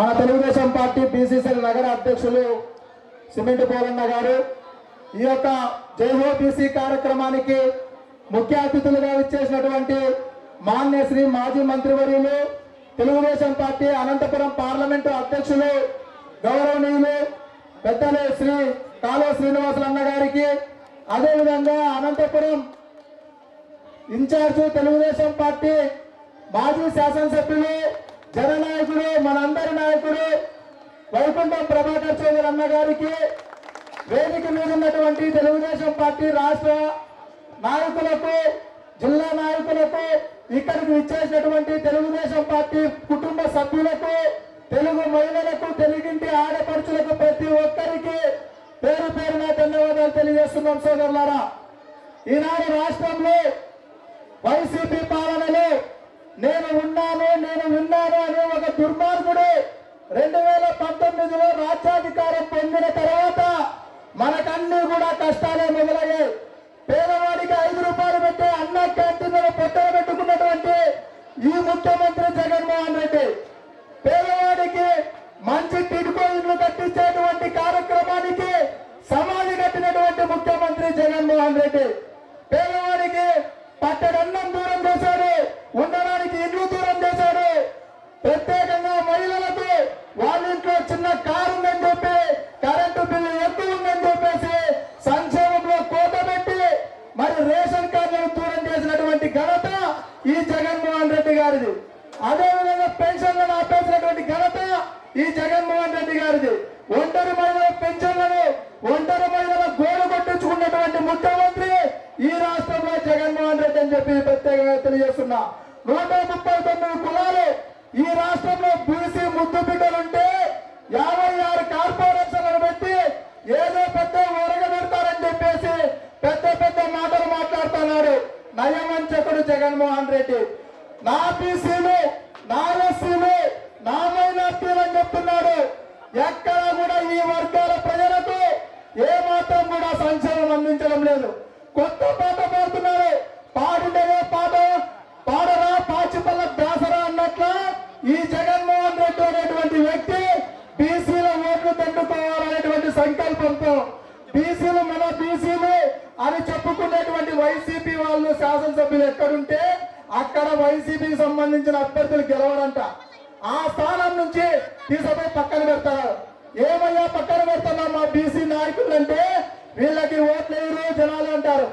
మన Telugu Desam party BCCL నగర అధ్యక్షులు సిమెంట్ పోలన్న గారు ఈ యొక్క జైహో బీసీ కార్యక్రమానికి ముఖ్య అతిథులుగా ఇచ్చేసినటువంటి మాన్య శ్రీ మాజీ మంత్రివర్యులు తెలుగుదేశం పార్టీ అనంతపురం పార్లమెంటు అధ్యక్షులు గౌరవనీయులు పెద్దలు శ్రీ కాలువ శ్రీనివాసులు అన్న గారికి అదేవిధంగా అనంతపురం ఇన్ఛార్జ్ తెలుగుదేశం పార్టీ మాజీ శాసనసభ్యులు జననాయకుడు మనందరి నాయకుడు వైకుంఠం ప్రభాకర్ చౌదరి అన్న గారికి వేదిక మీద ఉన్నటువంటి తెలుగుదేశం పార్టీ రాష్ట్ర నాయకులకు జిల్లా నాయకులకు ఇక్కడికి ఇచ్చేసినటువంటి తెలుగుదేశం పార్టీ కుటుంబ సభ్యులకు తెలుగు మహిళలకు తెలుగింటి ఆడపడుచులకు ప్రతి ఒక్కరికి పేరు పేరున ధన్యవాదాలు తెలియజేస్తున్నాం సోదరులారా. ఈనాడు రాష్ట్రంలో వైసీపీ పాలనలో నేను ఉన్నాను నేను విన్నాను అనే ఒక దుర్మార్గుడు రెండు వేల పంతొమ్మిదిలో రాజ్యాధికారం పొందిన తర్వాత మనకన్నీ కూడా కష్టాలే మొదలయ్యాయి. పేదవాడికి ఐదు రూపాయలు పెట్టే అన్న క్యాంటీన్ పొట్టలు పెట్టుకున్నటువంటి ఈ ముఖ్యమంత్రి జగన్మోహన్ రెడ్డి పేదవాడికి మంచి టిడ్కో ఇల్లు కట్టించేటువంటి కార్యక్రమానికి సమాధి కట్టినటువంటి ముఖ్యమంత్రి జగన్మోహన్ రెడ్డి పేదవాడికి పట్టడన్నం దూరం చేశాడు ఉండడానికి ఇల్లు దూరం చేశాడు ప్రత్యేకంగా మహిళలకు వాళ్ళ ఇంట్లో చిన్న కారు ఉందని చెప్పి కరెంటు బిల్లు ఎక్కువ ఉందని చెప్పేసి సంక్షేమంలో కోత పెట్టి మరి రేషన్ కార్డులను దూరం చేసినటువంటి ఘనత ఈ జగన్మోహన్ రెడ్డి గారిది అదేవిధంగా పెన్షన్లను ఆపేసినటువంటి ఘనత ఈ జగన్మోహన్ రెడ్డి గారిది. ఒంటరి మహిళల పెన్షన్లను ఒంటరి మహిళల గోడు కొట్టించుకున్నటువంటి ముఖ్యమంత్రి ఈ రాష్ట్రంలో జగన్మోహన్ రెడ్డి అని చెప్పి ప్రత్యేకంగా తెలియజేస్తున్నా. నూట ముప్పై తొమ్మిది కులాలు ఈ రాష్ట్రంలో బీసీ ముద్దు బిడ్డలుంటే యాభై ఆరు కార్పొరేషన్లను పెట్టి ఏదో పెద్ద ఒరగబెడతారని చెప్పేసి పెద్ద పెద్ద మాటలు మాట్లాడుతున్నాడు నయమంచకుడు జగన్మోహన్ రెడ్డి. నా బీసీలు నా ఎస్సీలు నా మైనార్టీలు అని చెప్తున్నాడు ఎక్కడ కూడా ఈ వర్గాల ప్రజలకు ఏ మాత్రం కూడా సంక్షేమం అందించడం లేదు. కొత్త పాట పాడుతున్నారు. పాడుండేదే పాట. పాడరా పాచిపల్ల దాసరా అన్నట్ల ఈ జగన్మోహన్ రెడ్డి అనేటువంటి వ్యక్తి బీసీల ఓట్లు దండుకోవాలనేటువంటి సంకల్పంతో బీసీలు మన బీసీలు అని చెప్పుకునేటువంటి వైసీపీ వాళ్ళు శాసనసభ్యులు ఎక్కడుంటే అక్కడ వైసీపీకి సంబంధించిన అభ్యర్థులు గెలవడంట ఆ స్థానం నుంచి తీసుకుపోయి పక్కన పెడతారు. ఏమయ్యా పక్కన పెడుతున్నా మా బీసీ నాయకులు అంటే? వీళ్ళకి ఓట్లేరు జనాలు అంటారు.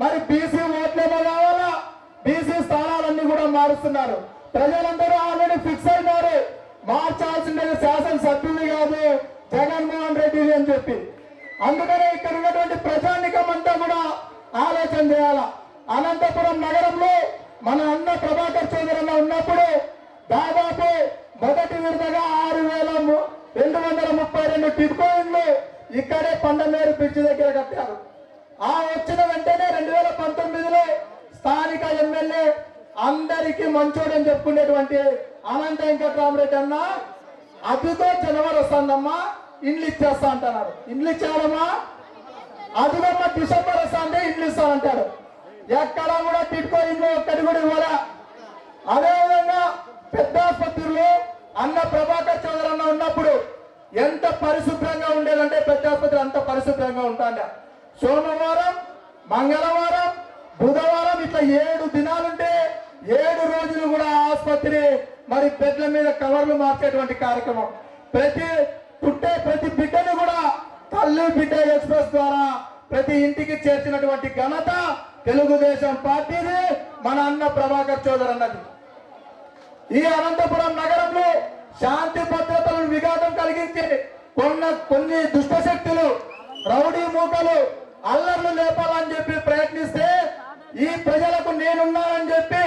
మరి బీసీ ఓట్లేమో కావాలా? బీసీ స్థానాలన్నీ కూడా మారుస్తున్నారు. ప్రజలందరూ ఆల్రెడీ ఫిక్స్ అయినారు. మార్చాల్సింది శాసనసభ్యులు కాదు జగన్మోహన్ రెడ్డి అని చెప్పి. అందుకనే ఇక్కడ ఉన్నటువంటి ప్రజానికం అంతా కూడా ఆలోచన చేయాల? అనంతపురం నగరంలో మన అన్న ప్రభాకర్ చౌదరి అన్న ఉన్నప్పుడు దాదాపు మొదటి విడతగా ఆరు వేల ము- రెండు వందల ముప్పై రెండు టిడ్కోయిన్లు ఇక్కడే పండమేరు బ్రిడ్జ్ దగ్గర కట్టారు. ఆ వచ్చిన వెంటనే రెండు వేల పంతొమ్మిదిలో స్థానిక ఎమ్మెల్యే అందరికీ మంచోడని చెప్పుకునేటువంటి అనంత వెంకట్రామరెడ్డి అన్న అదితో జనవరి వస్తుందమ్మా ఇండ్లు ఇచ్చేస్తా అంటున్నారు. ఇండ్లు ఇచ్చారమ్మా? అదిగమ్మ డిసెంబర్ వస్తుంది ఇండ్లు ఇస్తానంటాడు ఎక్కడ కూడా టిట్కో ఇండ్లు ఒక్కటి కూడా ఇవ్వలే. అదేవిధంగా పెద్ద ఆసుపత్రిలో అన్న ప్రభాకర్ చౌదరి అన్న ఉన్నప్పుడు ఎంత పరిశుభ్రంగా ఉండేదంటే పెద్ద ఆసుపత్రి అంత పరిశుభ్రంగా ఉంటాండ. సోమవారం మంగళవారం బుధవారం ఇట్లా ఏడు దినాలుంటే ఏడు రోజులు కూడా ఆసుపత్రి మరి బెడ్ల మీద కవర్లు మార్చేటువంటి కార్యక్రమం. ప్రతి పుట్టే ప్రతి బిడ్డను కూడా తల్లి బిడ్డ ఎక్స్ప్రెస్ ద్వారా ప్రతి ఇంటికి చేర్చినటువంటి ఘనత తెలుగుదేశం పార్టీది మన అన్న ప్రభాకర్ చౌదరి అన్నది. ఈ అనంతపురం నగరంలో శాంతి భద్రతలను విఘాతం కలిగించి కొన్న కొన్ని దుష్ట శక్తులు రౌడీ మూకలు అల్లర్లు లేపాలని చెప్పి ప్రయత్నిస్తే ఈ ప్రజలకు నేనున్నానని చెప్పి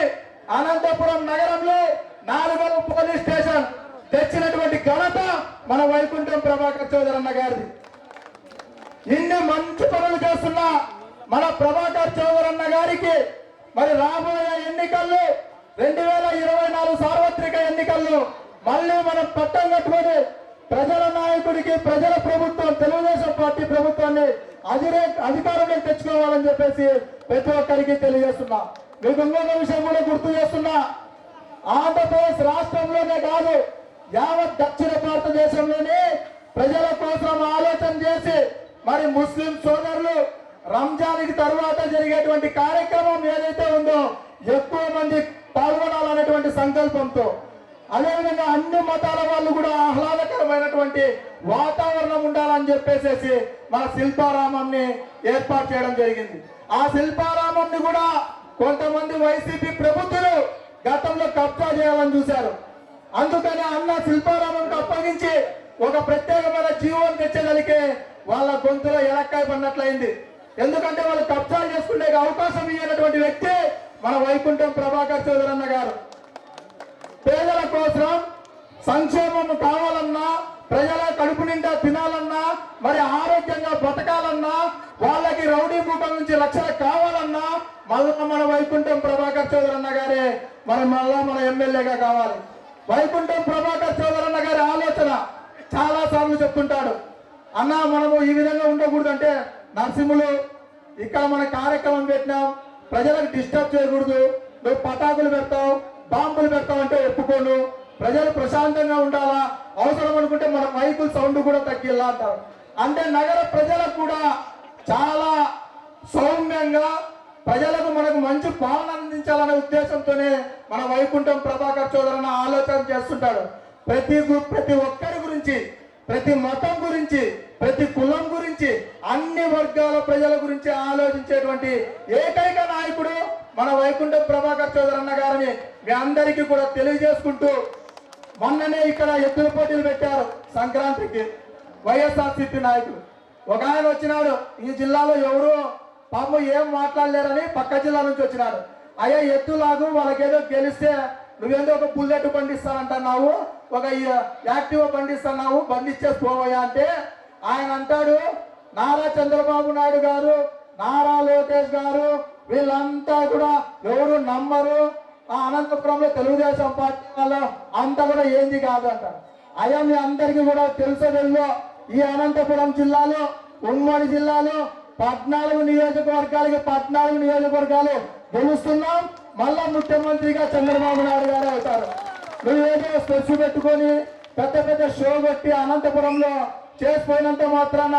అనంతపురం నగరంలో నాలుగవ పోలీస్ స్టేషన్ తెచ్చినటువంటి ఘనత మన వైకుంఠం ప్రభాకర్ చౌదరి అన్న గారిది. ఇన్ని మంచి పనులు చేస్తున్న మన ప్రభాకర్ చౌదరి అన్న గారికి మరి రాబోయే ఎన్నికల్లో రెండు వేల ఇరవై నాలుగు సార్వత్రిక ఎన్నికల్లో మళ్ళీ మనం పట్టం కట్టుకొని ప్రజల నాయకుడికి ప్రజల ప్రభుత్వం తెలుగుదేశం పార్టీ ప్రభుత్వాన్ని అధిరే అధికారంలోకి తెచ్చుకోవాలని చెప్పేసి ప్రతి ఒక్కరికి తెలియజేస్తున్నా. మీకు ఇంకొక విషయం కూడా గుర్తు చేస్తున్నా. ఆంధ్రప్రదేశ్ రాష్ట్రంలోనే కాదు యావత్ దక్షిణ భారతదేశంలోనే ప్రజల కోసం ఆలోచన చేసి మరి ముస్లిం సోదరులు రంజాన్కి తర్వాత జరిగేటువంటి కార్యక్రమం ఏదైతే ఉందో ఎక్కువ మంది పాల్గొనాలనేటువంటి సంకల్పంతో అదేవిధంగా అన్ని మతాల వాళ్ళు కూడా ఆహ్లాదకరమైనటువంటి వాతావరణం ఉండాలని చెప్పేసేసి మన శిల్పారామంని ఏర్పాటు చేయడం జరిగింది. ఆ శిల్పారామంని కూడా కొంతమంది వైసీపీ ప్రభుత్వులు గతంలో కబ్జా చేయాలని చూశారు. అందుకని అన్న శిల్పారామంకి అప్పగించి ఒక ప్రత్యేకమైన జీవోని తెచ్చగలిగే వాళ్ళ గొంతులో ఎలక్కాయ పడినట్లయింది. ఎందుకంటే వాళ్ళు కబ్జాలు చేసుకునే అవకాశం ఇవ్వనటువంటి వ్యక్తి మన వైకుంఠం ప్రభాకర్ చౌదరి అన్న గారు. పేదల కోసం సంక్షేమం కావాలన్నా ప్రజల కడుపు నిండా తినాలన్నా మరి ఆరోగ్యంగా బతకాలన్నా వాళ్ళకి రౌడీ ముఖం నుంచి లక్షలు కావాలన్నా మళ్ళా మన వైకుంఠం ప్రభాకర్ చౌదరి అన్న గారే మరి మళ్ళా మన ఎమ్మెల్యేగా కావాలి. వైకుంఠం ప్రభాకర్ చౌదరి అన్న గారి ఆలోచన చాలా సార్లు చెప్తుంటాడు. అన్న మనము ఈ విధంగా ఉండకూడదు అంటే నర్సింహులు ఇక్కడ మన కార్యక్రమం పెట్టినాం ప్రజలకు డిస్టర్బ్ చేయకూడదు నువ్వు పటాకులు పెడతావు బాంబులు పెడతామంటే ఒప్పుకోను. ప్రజలు ప్రశాంతంగా ఉండాలా? అవసరం అనుకుంటే మన మైకుల సౌండ్ కూడా తగ్గిల్లా అంటారు. అంటే నగర ప్రజలకు కూడా చాలా సౌమ్యంగా ప్రజలకు మనకు మంచి పాలన అందించాలనే ఉద్దేశంతోనే మన వైకుంఠం ప్రభాకర్ చోదరన్న ఆలోచన చేస్తుంటాడు. ప్రతి ప్రతి ఒక్కరి గురించి ప్రతి మతం గురించి ప్రతి కులం గురించి అన్ని వర్గాల ప్రజల గురించి ఆలోచించేటువంటి ఏకైక నాయకుడు మన వైకుంఠ ప్రభాకర్ చౌదరన్న గారిని మీ అందరికీ కూడా తెలియజేసుకుంటూ మొన్ననే ఇక్కడ ఎద్దుల పోటీలు పెట్టారు సంక్రాంతికి వైఎస్ఆర్సీపీ నాయకుడు ఒక ఆయన వచ్చినాడు ఈ జిల్లాలో ఎవరు పాపం ఏం మాట్లాడలేరని పక్క జిల్లా నుంచి వచ్చినాడు. అయ్యా ఎద్దులాగు వాళ్ళకేదో గెలిస్తే నువ్వేందో ఒక బుల్లెట్ బండిస్తానంటున్నావు ఒక యాక్టివ్ బండి ఇస్తున్నావు పోవయ్యా అంటే ఆయన అంటాడు నారా చంద్రబాబు నాయుడు గారు నారా లోకేష్ గారు వీళ్ళంతా కూడా ఎవరు నమ్మరు. ఆ అనంతపురంలో తెలుగుదేశం పార్టీ వాళ్ళు అంతా కూడా ఏంది కాదు అంటారు. అయ్యా మీ అందరికీ కూడా తెలుసో ఈ అనంతపురం జిల్లాలో ఉమ్మడి జిల్లాలో పద్నాలుగు నియోజకవర్గాలకి పద్నాలుగు నియోజకవర్గాలు గెలుస్తున్నాం. మళ్ళా ముఖ్యమంత్రిగా చంద్రబాబు నాయుడు గారు అవుతారు. నువ్వు ఏదో స్పెచ్ పెట్టుకొని పెద్ద పెద్ద షో కొట్టి అనంతపురంలో చేసిపోయినంత మాత్రాన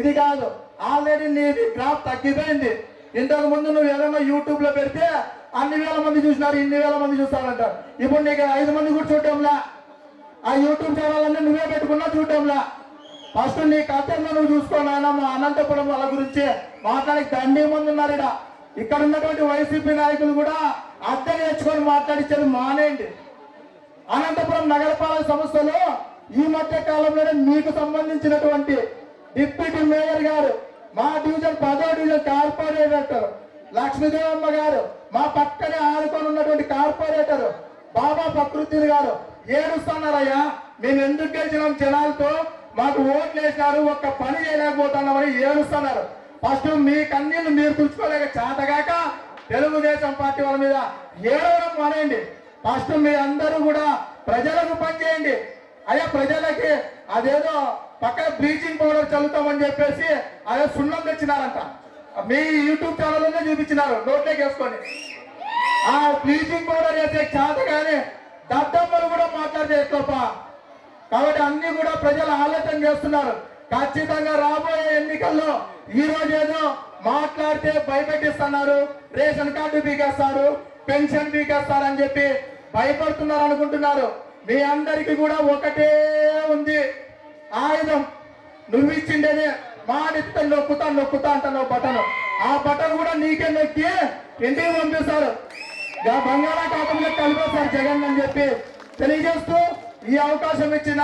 ఇది కాదు. ఆల్రెడీ నీది గ్రాఫ్ తగ్గిపోయింది. ఇంతకు ముందు నువ్వు ఏదైనా యూట్యూబ్లో పెడితే అన్ని వేల మంది చూసినారు ఇన్ని వేల మంది చూస్తారంట ఇప్పుడు నీకు ఐదు మంది కూడా చూడటంలా? ఆ యూట్యూబ్ ఛానల్ నువ్వే పెట్టుకున్నా చూడటంలా? ఫస్ట్ నీ కథను నువ్వు చూసుకో నాయన మా అనంతపురం వాళ్ళ గురించి మాట్లాడి దండి మంది ఉన్నారు ఇక్కడ ఉన్నటువంటి వైసీపీ నాయకులు కూడా అద్దె నేర్చుకొని మాట్లాడించేది మానేయండి. అనంతపురం నగరపాలక సంస్థలో ఈ మధ్య కాలంలోనే మీకు సంబంధించినటువంటి డిప్యూటీ మేయర్ గారు మా డివిజన్ పదో డివిజన్ కార్పొరేటర్ లక్ష్మీదేవమ్మ గారు మా పక్కనే ఆడుకొని ఉన్నటువంటి కార్పొరేటర్ బాబా ప్రకృతి గారు ఏడుస్తున్నారయ్యా. మేము ఎందుకు గెలిచినాం జనాలతో? మాకు ఓట్లు వేసినారు ఒక్క పని చేయలేకపోతున్నామని ఏడుస్తున్నారు. ఫస్ట్ మీ కన్నీళ్ళు మీరు తుడుచుకోలేక చేతగాక తెలుగుదేశం పార్టీ వాళ్ళ మీద ఏడవడం మానేయండి. ఫస్ట్ మీ అందరూ కూడా ప్రజలకు పనిచేయండి అయ్యా ప్రజలకి అదేదో పక్కన బ్లీచింగ్ పౌడర్ చల్లుతామని చెప్పేసి అదే సున్నం తెచ్చినారంట. మీ యూట్యూబ్ ఛానల్లోనే చూపించినారు. నోట్లోకి వేసుకొని ఆ బ్లీచింగ్ పౌడర్ వేసే చేత కానీ దద్దమ్మలు కూడా మాట్లాడితే తప్ప కాబట్టి అన్ని కూడా ప్రజలు ఆలోచన చేస్తున్నారు. ఖచ్చితంగా రాబోయే ఎన్నికల్లో ఈ రోజు ఏదో మాట్లాడితే భయపెట్టిస్తున్నారు రేషన్ కార్డు బీకేస్తారు పెన్షన్ బీకేస్తారు అని చెప్పి భయపడుతున్నారు అనుకుంటున్నారు. మీ అందరికీ కూడా ఒకటే ఉంది. ఆయుధం. నువ్వు ఇచ్చిండేనే మాడిస్తా నొక్కుతా నొక్కుతా అంటున్నావు బటన్. ఆ బటన్ కూడా నీకే నొక్కి ఇంటికి పంపిస్తారు. బంగాళాఖాతంలో కలిపేశారు జగన్ అని చెప్పి తెలియజేస్తూ ఈ అవకాశం ఇచ్చిన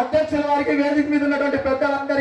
అధ్యక్షుల వారికి వేదిక మీద ఉన్నటువంటి పెద్దలందరికీ